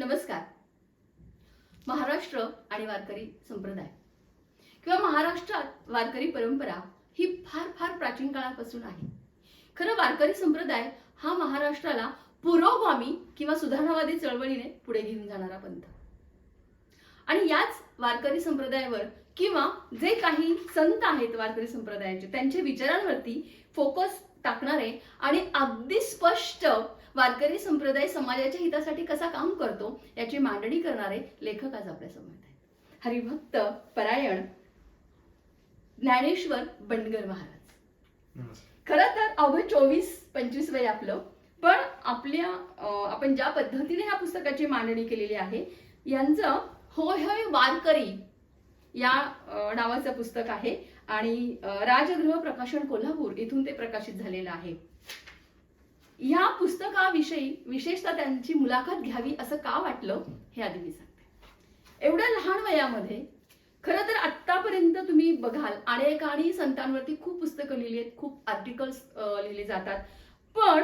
नमस्कार. महाराष्ट्र आणि वारकरी संप्रदाय. किंवा महाराष्ट्रात वारकरी परंपरा ही फार फार प्राचीन काळापासून आहे. खरं वारकरी संप्रदाय हा महाराष्ट्राला पुरोगामी किंवा सुधारणावादी चळवळीने पुढे घेऊन जाणारा पंथ. आणि याच वारकरी संप्रदायावर किंवा जे काही संत आहेत वारकरी संप्रदायाचे त्यांच्या विचारांवरती फोकस टाकणारे आणि अगदी स्पष्ट वारकरी संप्रदाय समाजाच्या हितासाठी कसा काम करतो याची मांडणी करणारे लेखक आज आपल्यासमोर आहेत. हरिभक्त परायण ज्ञानेश्वर बंडगर महाराज. खरं तर अवघं चोवीस पंचवीस वय आपलं पण आपल्या आपण ज्या पद्धतीने ह्या पुस्तकाची मांडणी केलेली आहे यांचं होय होय वारकरी या नावाचं पुस्तक आहे आणि राजगृह प्रकाशन कोल्हापूर इथून ते प्रकाशित झालेलं आहे. या पुस्तकाविषयी विशेषतः त्यांची मुलाखत घ्यावी असं का वाटलं हे आधी मी सांगते. एवढ्या लहान वयामध्ये खरं तर आत्तापर्यंत तुम्ही बघाल अनेक आणि संतांवरती खूप पुस्तकं लिहिली आहेत खूप आर्टिकल्स लिहिले जातात. पण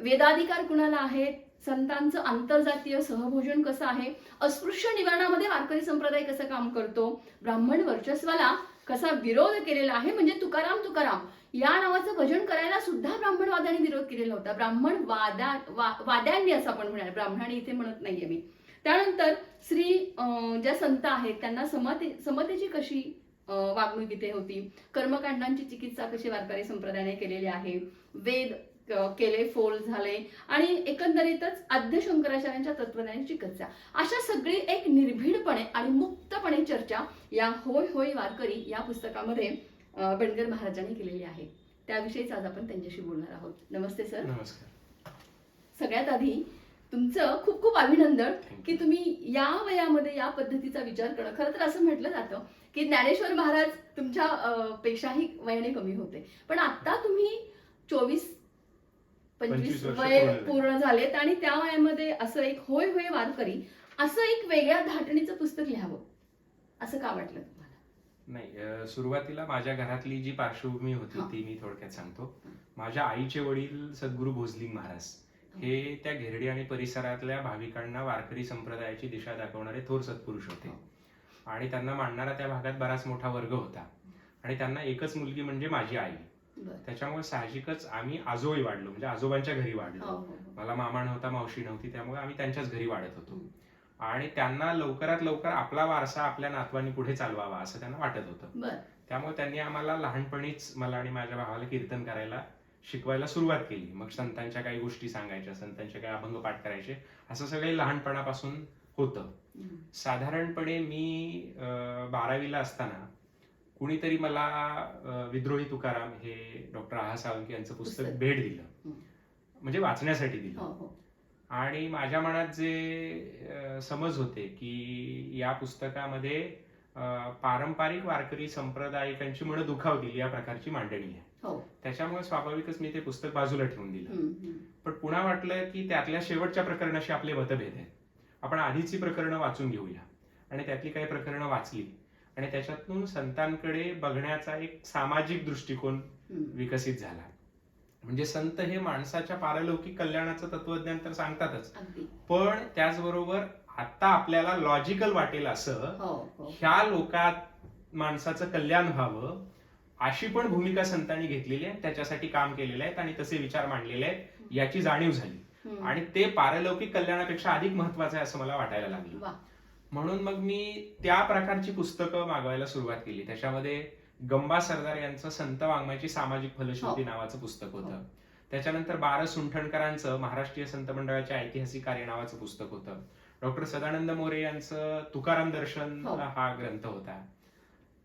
वेदाधिकार कुणाला आहेत? संतांचं आंतरजातीय सहभोजन कसं आहे? अस्पृश्य निवारणामध्ये वारकरी संप्रदाय कसं काम करतो? ब्राह्मण वर्चस्वाला कसा विरोध केलेला आहे म्हणजे तुकाराम तुकाराम. या नावाचं भजन करायला सुद्धा ब्राह्मणवादाने विरोध केलेला होता. ब्राह्मण वादा वा- वाद्यांनी असं आपण म्हणूया ब्राह्मणाने इथे म्हणत नाहीये मी. त्यानंतर श्री ज्या संत आहेत त्यांना समते समतेची कशी वागणूक इथे होती? कर्मकांडांची चिकित्सा कशी वारकरी संप्रदायाने केलेली आहे? वेद केले फोल झाले आणि एकंदरीतच आद्य शंकराचार्यांच्या तत्वज्ञानाची चिकित्सा. अशा सगळी एक निर्भीडपणे आणि मुक्तपणे चर्चा या होय होय वारकरी या पुस्तकामध्ये अं, बंडगर महाराजांनी केलेली आहे. त्याविषयीच आज आपण त्यांच्याशी बोलणार आहोत. नमस्ते सर. नमस्कार. सगळ्यात आधी तुमचं खूप खूप अभिनंदन की तुम्ही या वयामध्ये या पद्धतीचा विचार करणं. खरं तर असं म्हटलं जातं की ज्ञानेश्वर महाराज तुमच्या पेक्षाही वयाने कमी होते. पण आता तुम्ही चोवीस पंचवीस 25 वर्ष वय पूर्ण झाले. पूर्ण झालेत आणि त्या वयामध्ये असं एक होय होय वारकरी असं एक वेगळ्या धाटणीचं पुस्तक लिहावं. असं का वाटलं तुम्हाला? नाही सुरुवातीला माझ्या घरातली जी पार्श्वभूमी होती. ती मी थोडक्यात सांगतो. माझ्या आईचे वडील सद्गुरू भोजलिंग महाराज. हे त्या घेरडी आणि परिसरातल्या भाविकांना वारकरी संप्रदायाची दिशा दाखवणारे थोर सत्पुरुष होते. आणि त्यांना मांडणारा त्या भागात बराच मोठा वर्ग होता. आणि त्यांना एकच मुलगी म्हणजे माझी आई. त्याच्यामुळे साहजिकच आम्ही आजोळी वाढलो म्हणजे आजोबांच्या घरी हो, वाढलो. हो, हो. मला मामा नव्हता मावशी नव्हती त्यामुळे आम्ही त्यांच्याच घरी वाढत होतो. आणि त्यांना लवकरात लवकर आपला वारसा आपल्या नातवांनी पुढे चालवावा असं त्यांना वाटत होतं. त्यामुळे त्यांनी आम्हाला लहानपणीच मला आणि माझ्या भावाला कीर्तन करायला शिकवायला सुरुवात केली. मग संतांच्या काही गोष्टी सांगायच्या संतांचे काही अभंग पाठ करायचे असं सगळे लहानपणापासून होतं. साधारणपणे मी बारावीला असताना कुणीतरी मला विद्रोही तुकाराम हे डॉक्टर आहा साळुंके यांचं पुस्तक. भेट दिलं. म्हणजे वाचण्यासाठी दिलं. हो हो. आणि माझ्या मनात जे समज होते की या पुस्तकामध्ये पारंपरिक वारकरी संप्रदायिकांची मन दुखावतील या प्रकारची मांडणी आहे. हो. त्याच्यामुळे स्वाभाविकच मी ते पुस्तक बाजूला ठेवून दिलं. पण पुन्हा वाटलं की त्यातल्या शेवटच्या प्रकरणाशी आपले मतभेद आहेत. आपण आधीची प्रकरणं वाचून घेऊया. आणि त्यातली काही प्रकरणं वाचली. आणि त्याच्यातून संतांकडे बघण्याचा एक सामाजिक दृष्टिकोन. विकसित झाला. म्हणजे संत हे माणसाच्या पारलौकिक कल्याणाचं तत्वज्ञान तर सांगतातच. पण त्याचबरोबर आता आपल्याला लॉजिकल वाटेल असं हो हो. ह्या लोकात माणसाचं कल्याण व्हावं अशी पण भूमिका संतांनी घेतलेली आहे. त्याच्यासाठी काम केलेलं आहे आणि तसे विचार मांडलेले आहेत. याची जाणीव झाली. आणि ते पारलौकिक कल्याणापेक्षा अधिक महत्वाचं आहे असं मला वाटायला लागलं. म्हणून मग मी त्या प्रकारची पुस्तकं मागवायला सुरुवात केली त्याच्यामध्ये गंबा सरदार यांचं संत वाङ्मयाची सामाजिक फलश्रुती हो. नावाचं पुस्तक होतं हो. त्याच्यानंतर बारा सुंठणकरांचं महाराष्ट्रीय संत मंडळाचे ऐतिहासिक कार्य नावाचं पुस्तक होतं डॉक्टर सदानंद मोरे यांचं तुकाराम दर्शन हो. हा ग्रंथ होता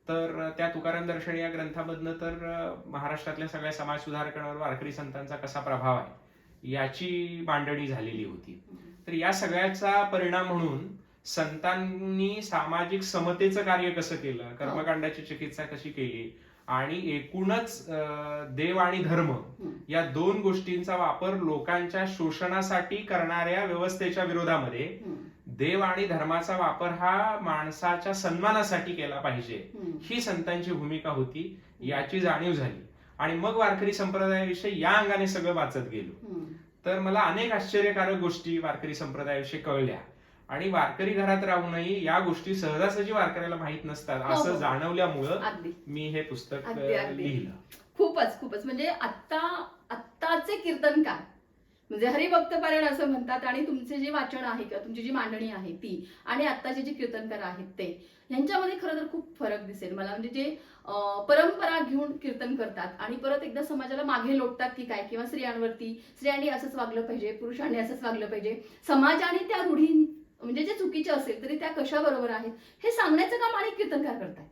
तर त्या तुकाराम दर्शन या ग्रंथामधनं तर महाराष्ट्रातल्या सगळ्या समाज सुधारकांवर वारकरी संतांचा कसा प्रभाव आहे याची मांडणी झालेली होती तर या सगळ्याचा परिणाम म्हणून संतांनी सामाजिक समतेचं कार्य कसं केलं कर्मकांडाची चिकित्सा कशी केली आणि एकूणच देव आणि धर्म. या दोन गोष्टींचा वापर लोकांच्या शोषणासाठी करणाऱ्या व्यवस्थेच्या विरोधामध्ये. देव आणि धर्माचा वापर हा माणसाच्या सन्मानासाठी केला पाहिजे. ही संतांची भूमिका होती याची जाणीव झाली आणि मग वारकरी संप्रदायाविषयी या अंगाने सगळं वाचत गेलो. तर मला अनेक आश्चर्यकारक गोष्टी वारकरी संप्रदायाविषयी कळल्या आणि वारकरी घरात राहूनही या गोष्टी सहजासहजी वारकऱ्याला माहीत नसतात. हो, असं हो. जाणवल्यामुळं अगदी. मी हे पुस्तक अ, अगदी, अगदी. लिहिलं. खूपच खूपच. म्हणजे आत्ता आत्ताचे कीर्तनकार म्हणजे हरिभक्त पारायण असं म्हणतात आणि तुमचे जे वाचन आहे किंवा तुमची जी मांडणी आहे ती आणि आत्ताचे जे कीर्तनकार आहेत ते यांच्यामध्ये खरं तर खूप फरक दिसेल. मला म्हणजे जे अं, परंपरा घेऊन कीर्तन करतात आणि परत एकदा समाजाला मागे लोटतात की काय किंवा स्त्रियांवरती स्त्रियांनी असंच वागलं पाहिजे पुरुषांनी असंच वागलं पाहिजे समाजाने त्या रूढी म्हणजे जे चुकीचे असेल तरी त्या कशा बरोबर आहेत? हे सांगण्याचं काम अनेक कीर्तनकार करतात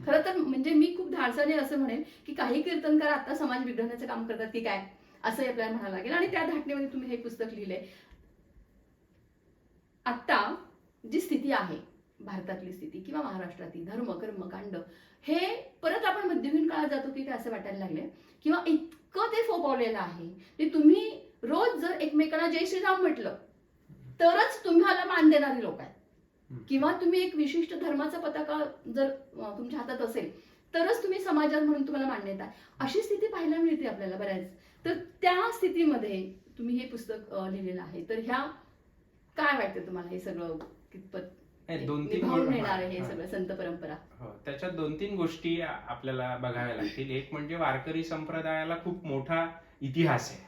खरं तर म्हणजे मी खूप धाडसाने असं म्हणेन की काही कीर्तनकार आता समाज बिघडवण्याचं काम करतात की काय? असंही आपल्याला म्हणावं लागेल. आणि त्या धाटणीमध्ये तुम्ही हे पुस्तक लिहिलंय. आत्ता जी स्थिती आहे भारतातली स्थिती किंवा महाराष्ट्रातली धर्म कर्मकांड हे परत आपण मध्ययुगीन काळात जातो की काय असं वाटायला लागले किंवा इतकं ते फोपावलेलं आहे की तुम्ही रोज जर एकमेकांना जय श्रीराम म्हटलं तरच तुम्हाला मान देणारी लोक आहेत. किंवा तुम्ही एक विशिष्ट धर्माचा पताका जर तुमच्या हातात असेल तरच तुम्ही समाजात म्हणून तुम्हाला मान्यता आहे अशी स्थिती पाहायला मिळते आपल्याला बऱ्याच. तर त्या स्थितीमध्ये तुम्ही हे पुस्तक लिहिलेलं आहे. तर ह्या काय वाटतं तुम्हाला हे सगळं कितपत दोन तीन हे. सगळं संत परंपरा? हो, त्याच्यात दोन तीन गोष्टी आपल्याला बघाव्या लागतील. एक म्हणजे वारकरी संप्रदायाला खूप मोठा इतिहास आहे.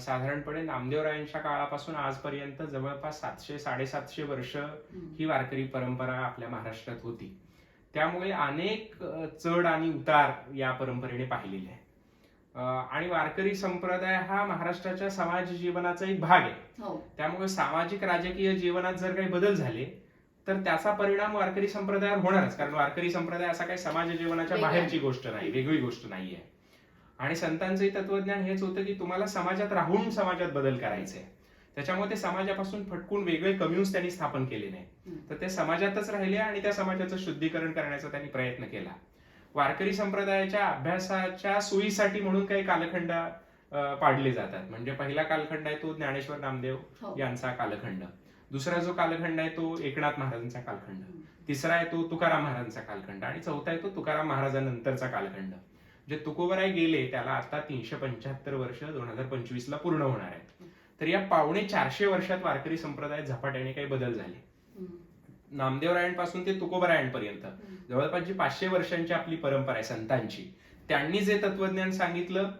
साधारणपणे नामदेवरायांच्या काळापासून आजपर्यंत जवळपास सातशे साडेसातशे वर्ष. ही वारकरी परंपरा आपल्या महाराष्ट्रात होती. त्यामुळे अनेक चढ आणि उतार या परंपरेने पाहिलेले आहे अ, आणि वारकरी संप्रदाय हा महाराष्ट्राच्या समाज जीवनाचा एक भाग आहे. हो. त्यामुळे सामाजिक राजकीय जीवनात जर काही बदल झाले तर त्याचा परिणाम वारकरी संप्रदायावर होणारच. कारण वारकरी संप्रदाय असा काही समाज जीवनाच्या. बाहेरची गोष्ट नाही वेगळी गोष्ट नाहीये. आणि संतांचंही तत्वज्ञान हेच होतं की तुम्हाला समाजात राहून समाजात बदल करायचे. त्याच्यामुळे ते समाजापासून फटकून वेगळे कम्युन्स त्यांनी स्थापन केले नाही. तर ते समाजातच राहिले आणि त्या समाजाचं शुद्धीकरण करण्याचा त्यांनी प्रयत्न केला. वारकरी संप्रदायाच्या अभ्यासाच्या सोयीसाठी म्हणून काही कालखंड पाडले जातात. म्हणजे पहिला कालखंड आहे तो ज्ञानेश्वर नामदेव हो. यांचा कालखंड. दुसरा जो कालखंड आहे तो एकनाथ महाराजांचा कालखंड. तिसरा आहे तो तुकाराम महाराजांचा कालखंड. आणि चौथा आहे तो तुकाराम महाराजांनंतरचा कालखंड. जे तुकोबराय गेले त्याला आता तीनशे पंच्याहत्तर वर्ष दोन हजार पंचवीस ला पूर्ण होणार आहे तर या पावणे चारशे वर्षात वारकरी संप्रदायात झपाट्याने काही बदल झाले. नामदेवरायांपासून ते तुकोबरायांपर्यंत. जवळपास जी पाचशे वर्षांची आपली परंपरा आहे संतांची त्यांनी जे तत्वज्ञान सांगितलं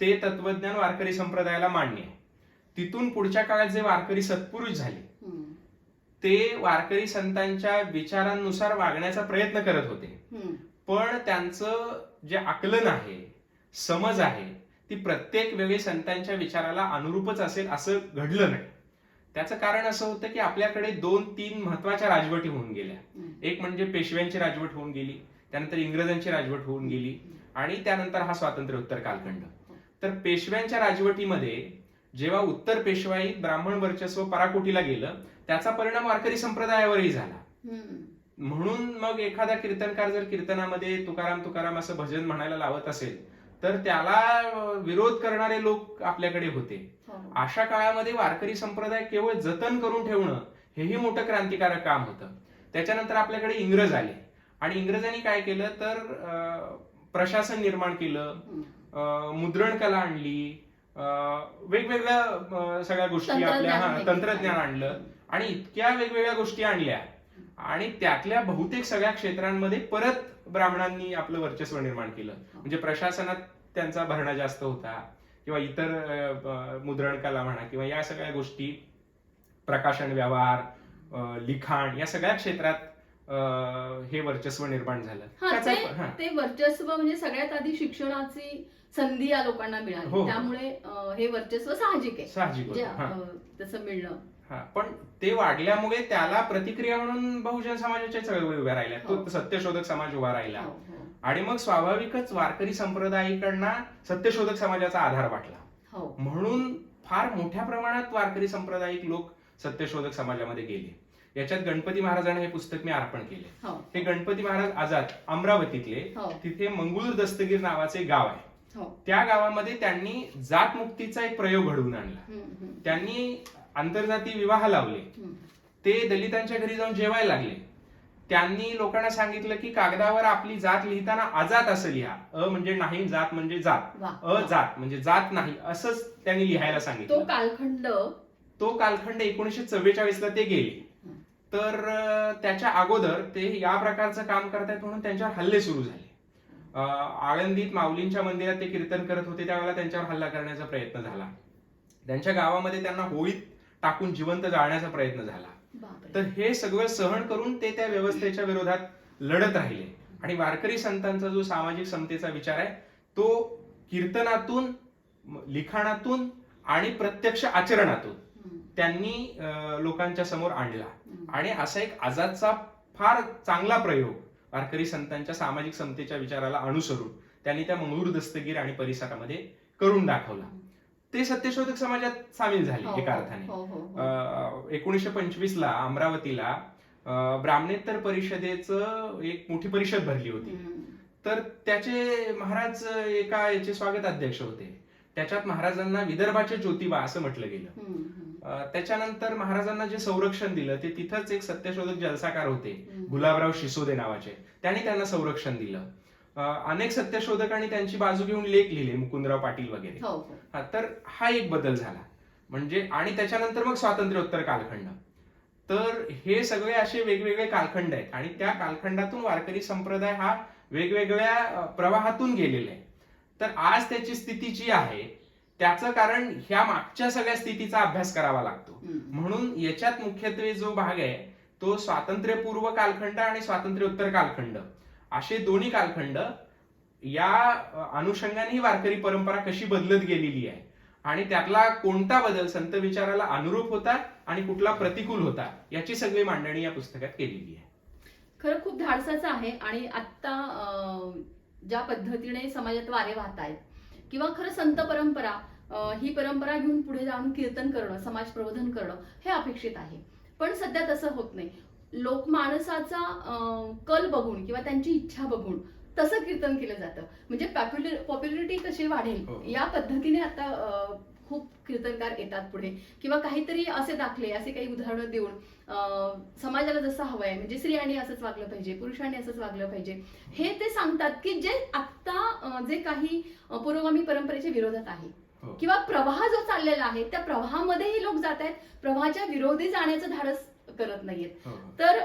ते तत्वज्ञान वारकरी संप्रदायाला मान्य आहे तिथून पुढच्या काळात जे वारकरी सत्पुरुष झाले. ते वारकरी संतांच्या विचारांनुसार वागण्याचा प्रयत्न करत होते. पण त्यांचं जे आकलन आहे समज आहे ती प्रत्येक वेळी संतांच्या विचाराला अनुरूपच असेल असं घडलं नाही. त्याचं कारण असं होतं की आपल्याकडे दोन तीन महत्त्वाच्या राजवटी होऊन गेल्या. एक म्हणजे पेशव्यांची राजवट होऊन गेली त्यानंतर इंग्रजांची राजवट होऊन गेली आणि त्यानंतर हा स्वातंत्र्योत्तर कालखंड. तर पेशव्यांच्या राजवटीमध्ये जेव्हा उत्तर पेशवाई ब्राह्मण वर्चस्व पराकोटीला गेलं त्याचा परिणाम वारकरी संप्रदायावरही झाला. म्हणून मग एखादा कीर्तनकार जर कीर्तनामध्ये तुकाराम तुकाराम असं भजन म्हणायला लावत असेल तर त्याला विरोध करणारे लोक आपल्याकडे होते. हो. अशा काळामध्ये वारकरी संप्रदाय केवळ जतन करून ठेवणं हेही मोठं क्रांतिकारक काम होतं. त्याच्यानंतर आपल्याकडे इंग्रज आले. आणि इंग्रजांनी काय केलं तर प्रशासन निर्माण केलं मुद्रण कला आणली वेगवेगळ्या सगळ्या गोष्टी आपल्या तंत्रज्ञान आणलं. आणि इतक्या वेगवेगळ्या गोष्टी आणल्या आणि त्यातल्या बहुतेक सगळ्या क्षेत्रांमध्ये परत ब्राह्मणांनी आपलं वर्चस्व निर्माण केलं. म्हणजे प्रशासनात त्यांचा भरणा जास्त होता किंवा इतर मुद्रण कला म्हणा किंवा या सगळ्या गोष्टी प्रकाशन व्यवहार लिखाण या सगळ्या क्षेत्रात हे वर्चस्व निर्माण झालं. हा, ते- हा, वर्चस्व म्हणजे सगळ्यात आधी शिक्षणाची संधी या लोकांना हो, मिळाली. हो. त्यामुळे अं, हे वर्चस्व साहजिक आहे. साहजिक म्हणजे हा. तसं मिळणं. हा पण ते वाढल्यामुळे त्याला प्रतिक्रिया म्हणून बहुजन समाजाच्या चळवळी उभ्या राहिल्या हो. तो सत्यशोधक समाज उभा राहिला. हो, हो. आणि मग स्वाभाविकच वारकरी संप्रदायाकडनं सत्यशोधक समाजाचा आधार वाटला. हो. म्हणून फार मोठ्या प्रमाणात वारकरी संप्रदायिक लोक सत्यशोधक समाजामध्ये गेले. याच्यात गणपती महाराजांना हे पुस्तक मी अर्पण केले. हो. हे गणपती महाराज आझाद अमरावतीतले. हो. तिथे मंगुळूर दस्तगीर नावाचे गाव आहे. हो. त्या गावामध्ये त्यांनी जातमुक्तीचा एक प्रयोग घडवून आणला. त्यांनी आंतरजाती विवाह लावले. ते दलितांच्या घरी जाऊन जेवायला लागले. त्यांनी लोकांना सांगितलं की कागदावर आपली जात लिहिताना अजात असं लिहा. अ म्हणजे नाही जात म्हणजे जात. वा. अजात म्हणजे जात नाही असंच त्यांनी लिहायला तो सांगितलं कालखंड? तो कालखंड एकोणीसशे चव्वेचाळीस ला ते गेले. तर अं, त्याच्या अगोदर ते या प्रकारचं काम करतायत म्हणून त्यांच्यावर हल्ले सुरू झाले. अं, आळंदीत माऊलींच्या मंदिरात ते कीर्तन करत होते त्यावेळेला त्यांच्यावर हल्ला करण्याचा प्रयत्न झाला. त्यांच्या गावामध्ये त्यांना होळीत टाकून जिवंत जाळण्याचा प्रयत्न झाला. तर हे सगळं सहन करून ते त्या व्यवस्थेच्या विरोधात लढत राहिले. आणि वारकरी संतांचा जो सामाजिक समतेचा विचार आहे तो कीर्तनातून लिखाणातून आणि प्रत्यक्ष आचरणातून त्यांनी लोकांच्या समोर आणला. आणि असा एक आजादचा फार चांगला प्रयोग वारकरी संतांच्या सामाजिक समतेच्या विचाराला अनुसरून त्यांनी त्या मंगळूर दस्तगीर आणि परिसरामध्ये करून दाखवला. ते सत्यशोधक समाजात सामील झाले हो, एका हो, अर्थाने. हो. एकोणीसशे पंचवीस ला अमरावतीला ब्राह्मणेतर परिषदेचं एक मोठी परिषद भरली होती. तर त्याचे महाराज एका याचे स्वागत अध्यक्ष होते. त्याच्यात महाराजांना विदर्भाचे ज्योतिबा असं म्हटलं गेलं. त्याच्यानंतर महाराजांना जे संरक्षण दिलं ते तिथंच एक सत्यशोधक जलसाकार होते. गुलाबराव शिसोदे नावाचे. त्यांनी त्यांना संरक्षण दिलं. अनेक सत्यशोधकांनी त्यांची बाजू घेऊन लेख लिहिले मुकुंदराव पाटील वगैरे. हो हो. हा, तर हा एक बदल झाला. म्हणजे आणि त्याच्यानंतर मग स्वातंत्र्योत्तर कालखंड. तर हे सगळे असे वेगवेगळे कालखंड आहेत. आणि त्या कालखंडातून वारकरी संप्रदाय हा वेगवेगळ्या प्रवाहातून गेलेला आहे. तर आज त्याची स्थिती जी आहे त्याचं कारण ह्या मागच्या सगळ्या स्थितीचा अभ्यास करावा लागतो. म्हणून याच्यात मुख्यत्वे जो भाग आहे तो स्वातंत्र्यपूर्व कालखंड आणि स्वातंत्र्योत्तर कालखंड. असे दोन्ही कालखंड या अनुषंगाने ही वारकरी परंपरा कशी बदलत गेलेली आहे. आणि त्यातला कोणता बदल संत विचाराला अनुरूप होता आणि कुठला प्रतिकूल होता याची सगळी मांडणी या पुस्तकात केलेली आहे. खरं खूप धाडसाचं आहे आणि आत्ता ज्या पद्धतीने समाजात वारे वाहत आहेत किंवा खरं संत परंपरा ही परंपरा घेऊन पुढे जाऊन कीर्तन करणं समाज प्रबोधन करणं हे अपेक्षित आहे. पण सध्या तसं होत नाही. लोकमानसाचा अं, कल बघून किंवा त्यांची इच्छा बघून तसं कीर्तन केलं जातं. म्हणजे पॉप्युलर पॉप्युलरिटी कशी वाढेल हो. या पद्धतीने आता खूप कीर्तनकार येतात पुढे. किंवा काहीतरी असे दाखले असे काही उदाहरणं देऊन समाजाला जसं हवं आहे म्हणजे स्त्रियांनी असंच वागलं पाहिजे पुरुषांनी असंच वागलं पाहिजे. हे ते सांगतात की जे आत्ता जे काही पुरोगामी परंपरेच्या विरोधात आहे. हो. किंवा प्रवाह जो चाललेला आहे त्या प्रवाहामध्येही लोक जात आहेत प्रवाहाच्या विरोधी जाण्याचं धाडस करत नाहीयेत. हो. तर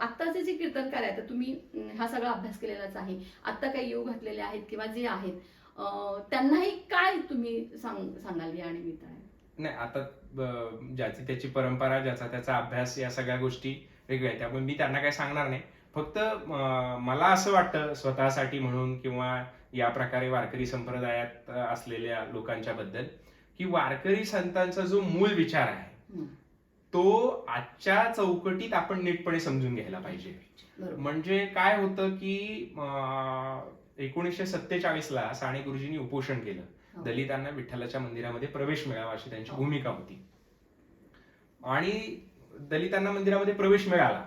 आत्ताचे जे कीर्तनकार आहेत तुम्ही हा सगळा अभ्यास केलेलाच आहे. आत्ता काही योग घातलेले आहेत किंवा जे आहेत त्यांनाही काय तुम्ही सांग सांगाल या निमित्ताने? नाही आता ज्याची त्याची परंपरा ज्याचा त्याचा अभ्यास या सगळ्या गोष्टी वेगळ्या आहेत. त्यामुळे मी त्यांना काही सांगणार नाही. फक्त मला असं वाटतं स्वतःसाठी म्हणून किंवा या प्रकारे वारकरी संप्रदायात असलेल्या लोकांच्या बद्दल की वारकरी संतांचा जो मूळ विचार आहे तो आजच्या चौकटीत आपण नीटपणे समजून घ्यायला पाहिजे. म्हणजे काय होतं की एकोणीसशे सत्तेचाळीस ला साने गुरुजींनी उपोषण केलं. हो. दलितांना विठ्ठलाच्या मंदिरामध्ये प्रवेश मिळावा अशी त्यांची हो. भूमिका होती. आणि दलितांना मंदिरामध्ये प्रवेश मिळाला.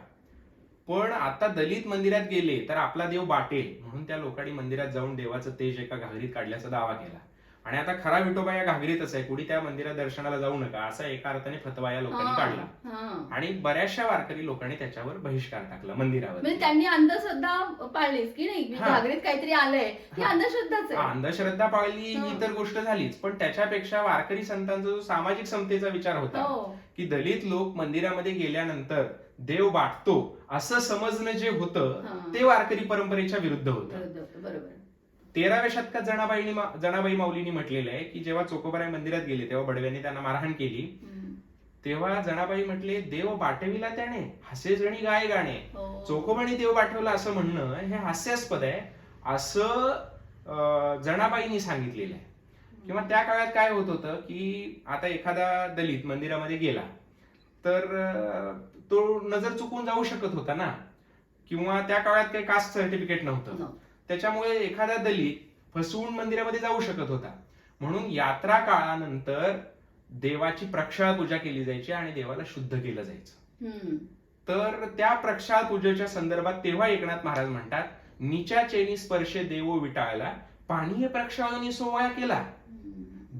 पण आता दलित मंदिरात गेले तर आपला देव बाटेल म्हणून त्या लोकांनी मंदिरात जाऊन देवाचं तेज एका घागरीत काढल्याचा दावा केला. आणि आता खरा विठोबा या घागरीतच आहे कुणी त्या मंदिरात दर्शनाला जाऊ नका असा एका अर्थाने फतवा या लोकांनी काढला. आणि बऱ्याचशा वारकरी लोकांनी त्याच्यावर बहिष्कार टाकला मंदिरावर म्हणजे त्यांनी अंधश्रद्धा पाळलीच की नाही. घागरीत काहीतरी आलंय. अंधश्रद्धाच आहे अंधश्रद्धा पाळली हो. तर गोष्ट झालीच पण त्याच्यापेक्षा वारकरी संतांचा जो सामाजिक समतेचा विचार होता हो की दलित लोक मंदिरामध्ये गेल्यानंतर देव बाटतो असं समजणं जे होतं. ते वारकरी परंपरेच्या विरुद्ध होतं तेराव्या शतकात जनाबाईनी मा- जनाबाई माऊलींनी म्हटलेलं आहे की जेव्हा चोकोबाराय मंदिरात गेले तेव्हा बडव्यांनी त्यांना मारहाण केली. तेव्हा जनाबाई म्हटले देव बाटविला त्याने हसे जणी गाय गाणे हो. चोकोबाणी देव पाठवला असं म्हणणं हे हास्यास्पद आहे असं अं, जनाबाईंनी सांगितलेलं आहे किंवा त्या काळात काय होत होतं की आता एखादा दलित मंदिरामध्ये गेला तर तो नजर चुकून जाऊ शकत होता ना किंवा त्या काळात काही कास्ट सर्टिफिकेट नव्हतं. त्याच्यामुळे एखादा दलित फसवून मंदिरामध्ये जाऊ शकत होता म्हणून यात्रा काळानंतर देवाची प्रक्षाळ पूजा केली जायची आणि देवाला शुद्ध केलं जायचं. तर त्या प्रक्षाळ पूजेच्या संदर्भात तेव्हा एकनाथ महाराज म्हणतात निच्या चेनी स्पर्शे देवो विटाळला पाणी प्रक्षाळनी सोहळा केला.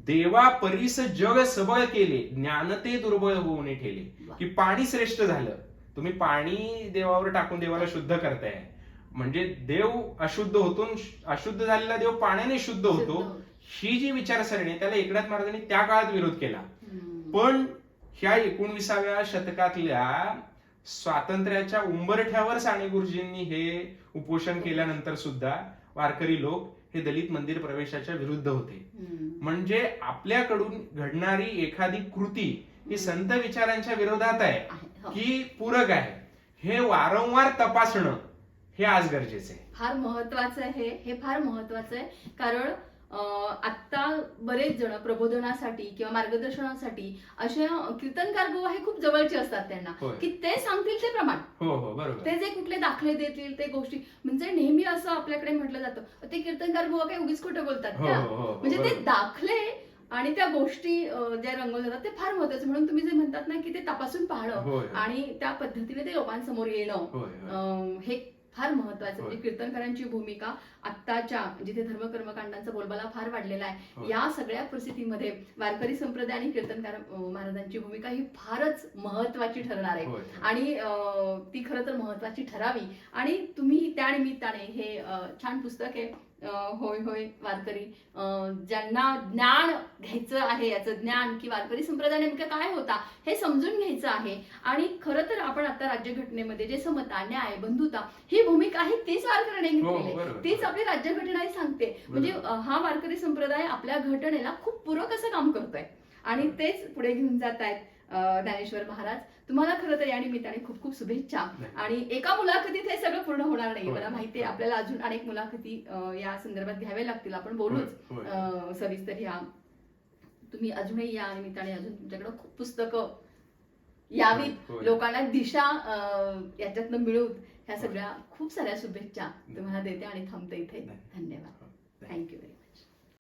देवा परीस जग सबळ केले ज्ञानते दुर्बळ होऊ नये ठेले. की पाणी श्रेष्ठ झालं तुम्ही पाणी देवावर टाकून देवाला शुद्ध करताय म्हणजे देव अशुद्ध होतून अशुद्ध झालेला देव पाण्याने शुद्ध होतो. ही जी विचारसरणी आहे, त्याला एकनाथ महाराजांनी त्या काळात विरोध केला. पण ह्या एकोणविसाव्या शतकातल्या स्वातंत्र्याच्या उंबरठ्यावर साने गुरुजींनी हे उपोषण केल्यानंतर सुद्धा वारकरी लोक हे दलित मंदिर प्रवेशाच्या विरुद्ध होते. म्हणजे आपल्याकडून घडणारी एखादी कृती ही संत विचारांच्या विरोधात आहे आहे, हो. की पूरक आहे हे वारंवार तपासणं हे आज गरजेचं आहे फार महत्वाचं आहे हे फार महत्वाचं आहे कारण आत्ता बरेच जण प्रबोधनासाठी किंवा मार्गदर्शनासाठी असे कीर्तनकार गोवा हे खूप जवळचे असतात त्यांना होय. की ते सांगतील ते प्रमाण हो हो बरोबर ते जे कुठले दाखले देतील ते गोष्टी म्हणजे नेहमी असं आपल्याकडे म्हटलं जातं ते कीर्तनकार बुवा काही उगीच खोटं बोलतात हो का हो हो म्हणजे ते बरोबर. दाखले आणि त्या गोष्टी अं, ज्या रंगवल्या जातात ते फार महत्वाचं म्हणून तुम्ही जे म्हणतात ना की ते तपासून पाहणं होय होय. आणि त्या पद्धतीने ते लोकांसमोर येणं होय होय. अं, हे फार महत्वाचं. म्हणजे कीर्तनकारांची भूमिका आत्ताच्या जिथे धर्मकर्मकांडांचा बोलबाला फार वाढलेला आहे. या सगळ्या परिस्थितीमध्ये वारकरी संप्रदाय आणि कीर्तनकार महाराजांची भूमिका ही फारच महत्वाची ठरणार आहे. आणि ती खरं तर महत्वाची ठरावी आणि तुम्ही त्या निमित्ताने हे छान पुस्तक आहे होय होय वारकरी. ज्यांना ज्ञान घ्यायचं आहे याचं ज्ञान की वारकरी संप्रदाय नेमका काय होता हे समजून घ्यायचं आहे. आणि खरं तर आपण आता राज्यघटनेमध्ये जे समता न्याय बंधुता ही भूमिका आहे तीच वारकऱ्याने हो, घेतलेली आहे. बरोबर. तीच आपली राज्यघटना सांगते. म्हणजे हा वारकरी संप्रदाय आपल्या घटनेला खूप पूरक असं काम करतोय. आणि तेच पुढे घेऊन जात आहेत ज्ञानेश्वर महाराज तुम्हाला खरं तर या निमित्ताने खूप खूप शुभेच्छा. आणि एका मुलाखतीत हे सगळं पूर्ण होणार नाही. मला माहिती आहे आपल्याला अजून अनेक मुलाखती या संदर्भात घ्याव्या लागतील. आपण बोलूच. सविस्तर ह्या. तुम्ही अजूनही या निमित्ताने अजून तुमच्याकडे खूप पुस्तकं यावीत. लोकांना दिशा याच्यातनं मिळवत ह्या सगळ्या खूप साऱ्या शुभेच्छा तुम्हाला देते आणि थांबते इथे. धन्यवाद. हो, थँक्यू